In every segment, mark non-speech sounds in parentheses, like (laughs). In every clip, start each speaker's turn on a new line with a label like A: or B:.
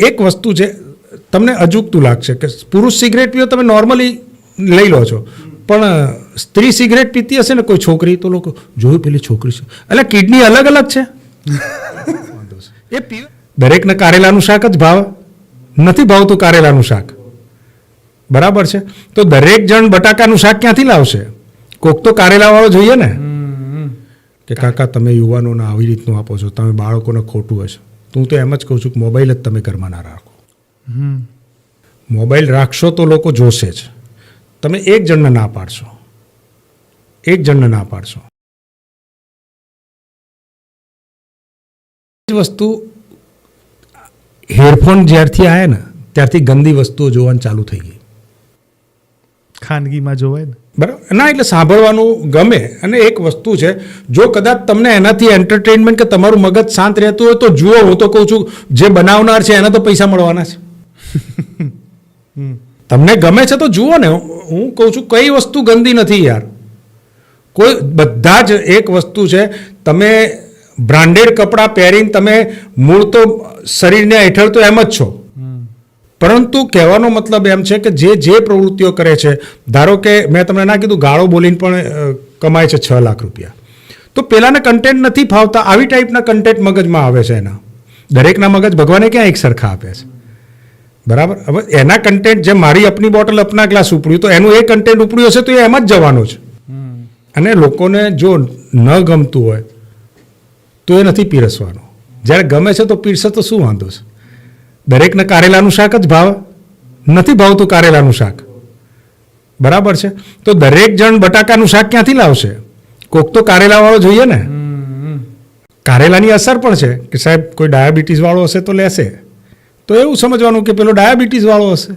A: એક વસ્તુ છે તમને અજુકતું લાગશે કે પુરુષ સિગરેટ પીઓ તમે નોર્મલી લઈ લો છો. પણ સ્ત્રી સિગરેટ પીતી હશે ને કોઈ છોકરી તો લોકો જોયું પેલી છોકરી છે. એટલે કિડની અલગ અલગ છે? (laughs) એ પીવે દરેકને કારેલાનું શાક જ ભાવે. નથી ભાવતું કારેલાનું શાક. બરાબર છે? તો દરેક જણ બટાકાનું શાક ક્યાંથી લાવશે? કોક તો કારેલાવાળો જોઈએ ને? કે કાકા તમે યુવાનોને આવી રીતનું આપો છો. તમે બાળકોને ખોટું હશે. હું તો એમ જ કહું છું કે મોબાઈલ જ તમે ઘરમાં ના રાખો મોબાઈલ રાખશો તો લોકો જોશે જ. તમે એક જણને ના પાડશો. એક જણને ના પાડશો. વસ્તુ હેડફોન જ્યારથી આવ્યા ને ત્યારથી ગંદી વસ્તુઓ જોવાનું ચાલુ થઈ ગઈ.
B: ખાનગીમાં જોવાય ને.
A: બરાબર? ના એટલે સાંભળવાનું ગમે. અને એક વસ્તુ છે જો કદાચ તમને એનાથી એન્ટરટેનમેન્ટ કે તમારું મગજ શાંત રહેતું હોય તો જુઓ હું તો કહું છું જે બનાવનાર છે એને તો પૈસા મળવાના છે. તમને ગમે છે તો જુઓ ને. હું કહું છું કઈ વસ્તુ ગંદી નથી યાર. કોઈ બધા જ એક વસ્તુ છે તમે બ્રાન્ડેડ કપડાં પહેરીને તમે મૂળ તો શરીરને હેઠળ તો એમ જ છો. પરંતુ કહેવાનો મતલબ એમ છે કે જે જે પ્રવૃત્તિઓ કરે છે ધારો કે મેં તમને ના કીધું ગાળો બોલીને પણ કમાય છે છ લાખ રૂપિયા. તો પેલાને કન્ટેન્ટ નથી ફાવતા આવી ટાઈપના કન્ટેન્ટ મગજમાં આવે છે એના. દરેકના મગજ ભગવાને ક્યાં એક સરખા આપે છે? બરાબર? હવે એના કન્ટેન્ટ જે મારી અપની બોટલ અપના ગ્લાસ ઉપડ્યું તો એનું એ કન્ટેન્ટ ઉપડ્યું હશે તો એ એમ જ જવાનું છે. અને લોકોને જો ન ગમતું હોય તો એ નથી પીરસવાનું. જ્યારે ગમે છે તો પીરસે તો શું વાંધો છે? દરેકને કારેલાનું શાક જ ભાવે? નથી ભાવતું કારેલાનું શાક. બરાબર છે? તો દરેક જણ બટાકાનું શાક ક્યાંથી લાવશે? કોક તો કારેલાવાળો જોઈએ ને. કારેલાની અસર પણ છે કે સાહેબ કોઈ ડાયાબિટીસવાળો હશે તો લેશે. તો એવું સમજવાનું કે પેલો ડાયાબિટીસવાળો હશે.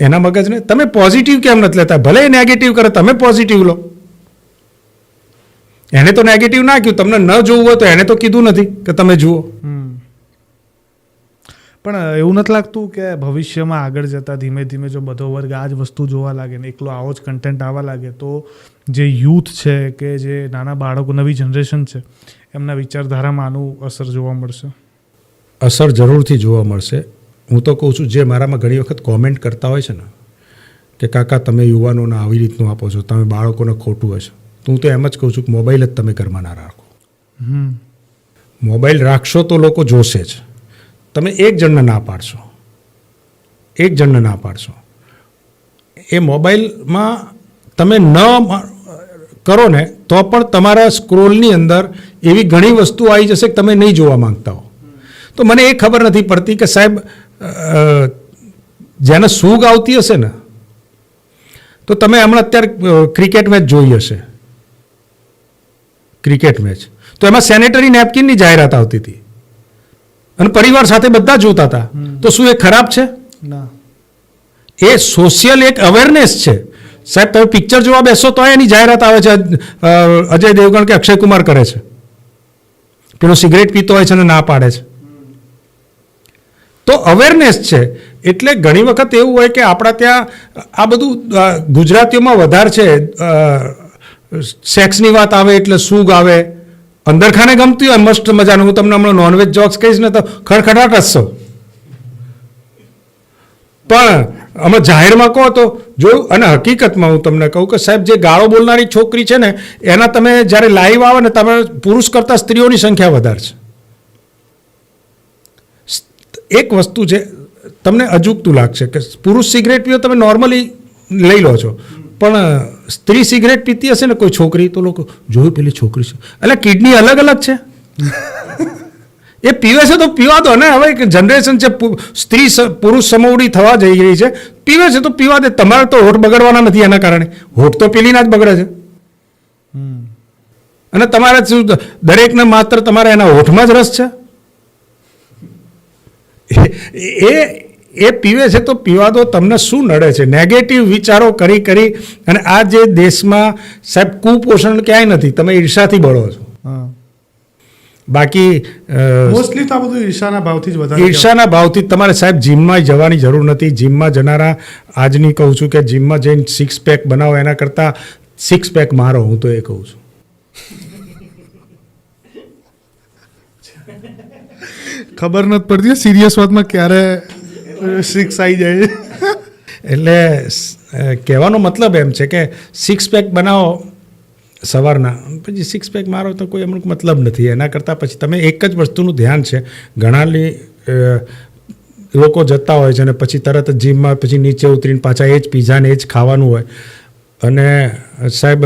A: એના મગજને તમે પોઝિટિવ કેમ નથી લેતા? ભલે એ નેગેટિવ કરે તમે પોઝિટિવ લો. એને તો નેગેટિવ ના કહ્યું તમને ન જોવું હોય તો એને તો કીધું નથી કે તમે જુઓ.
B: પણ એવું નથી લાગતું કે ભવિષ્યમાં આગળ જતાં ધીમે ધીમે જો બધો વર્ગ આ જ વસ્તુ જોવા લાગે ને એકલો આવો જ કન્ટેન્ટ આવવા લાગે તો જે યુથ છે કે જે નાના બાળકો નવી જનરેશન છે એમના વિચારધારામાં આનું અસર જોવા મળશે.
A: અસર જરૂરથી જોવા મળશે. હું તો કહું છું જે મારામાં ઘણી વખત કોમેન્ટ કરતા હોય છે ને કે કાકા તમે યુવાનોને આવી રીતનું આપો છો તમે બાળકોને ખોટું હશે. તો હું તો એમ જ કહું છું કે મોબાઈલ જ તમે ઘરમાં ના રાખો. મોબાઈલ રાખશો તો લોકો જોશે જ. તમે એક જણને ના પાડશો. એક જણને ના પાડશો. એ મોબાઈલમાં તમે ન કરો ને તો પણ તમારા સ્ક્રોલની અંદર એવી ઘણી વસ્તુ આવી જશે કે તમે નહીં જોવા માંગતા હો. તો મને એ ખબર નથી પડતી કે સાહેબ જેને સૂગ આવતી હશે ને, તો તમે હમણાં અત્યારે ક્રિકેટ મેચ જોઈ હશે. Cricket match. તો એમાં સેનેટરી નેપકિનની જાહેરાત આવતી હતી. અને પરિવાર સાથે બધા જોતા હતા. તો શું એ ખરાબ છે? એ સોશિયલ એક અવેરનેસ છે. સાહેબ તમે પિક્ચર જોવા બેસો તો એની જાહેરાત આવે છે અજય દેવગણ કે અક્ષય કુમાર કરે છે. પેલો સિગરેટ પીતો હોય છે અને ના પાડે છે. તો અવેરનેસ છે. એટલે ઘણી વખત એવું હોય કે આપણા ત્યાં આ બધું ગુજરાતીઓમાં વધારે છે. સેક્સની વાત આવે એટલે સૂગ આવે. અંદર ખાને ગમતી હોય, મસ્ત મજાનું. હું તમને હમણાં નોનવેજ જોક્સ કહીશ ને તો ખડખડાટ હસશો. પણ અમે જાહેરમાં કહો તો જોયું, અને હકીકતમાં હું તમને કહું કે સાહેબ, જે ગાળો બોલનારી છોકરી છે ને, એના તમે જ્યારે લાઈવ આવે ને તમે પુરુષ કરતાં સ્ત્રીઓની સંખ્યા વધારે છે. એક વસ્તુ છે તમને અજુકતું લાગશે કે પુરુષ સિગરેટ પીઓ, તમે નોર્મલી લઈ લો છો. પણ સ્ત્રી સિગરેટ પીતી હશે ને કોઈ છોકરી તો લોકો જોયું પેલી છોકરી છે. એટલે કિડની અલગ અલગ છે. એ પીવે છે તો પીવા દો ને. હવે જનરેશન છે સ્ત્રી પુરુષ સમવડી થવા જઈ રહી છે. પીવે છે તો પીવા દે. તમારે તો હોઠ બગડવાના નથી એના કારણે. હોઠ તો પેલીના જ બગડે છે. અને તમારે શું દરેકને માત્ર તમારે એના હોઠમાં જ રસ છે? એ એ પીવે છે તો પીવા દો તમને શું નડે છે? નેગેટિવ વિચારો કરી કરી અને આ જે દેશમાં સાહેબ કુપોષણ ક્યાંય નથી તમે ઈર્ષાથી બળો છો. બાકી
B: મોસ્ટલી તો આ બધું ઈર્ષાના ભાવથી જ વધારે
A: ઈર્ષાના ભાવથી તમારે સાહેબ જીમમાં જવાની જરૂર નથી. જીમમાં જનારા આજની કહું છું કે જીમમાં જઈને સિક્સ પેક બનાવો એના કરતાં સિક્સ પેક મારો હું તો એ કહું છું.
B: ખબર નથી પડતી સિરિયસ વાતમાં ક્યારે સિક્સ આવી જાય.
A: એટલે કહેવાનો મતલબ એમ છે કે સિક્સ પેક બનાવો સવારના. પછી સિક્સ પેક મારો તો કોઈ અમુક મતલબ નથી. એના કરતાં પછી તમે એક જ વસ્તુનું ધ્યાન છે. ઘણા લોકો જતા હોય છે અને પછી તરત જીમમાં પછી નીચે ઉતરીને પાછા એ જ પીઝાને એ જ ખાવાનું હોય. અને, સાહેબ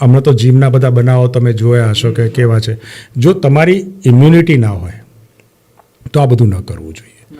A: હમણાં તો જીમના બધા બનાવો તમે જોયા હશો કે કેવા છે. જો તમારી ઇમ્યુનિટી ના હોય, તો આ બધું ન કરવું જોઈએ.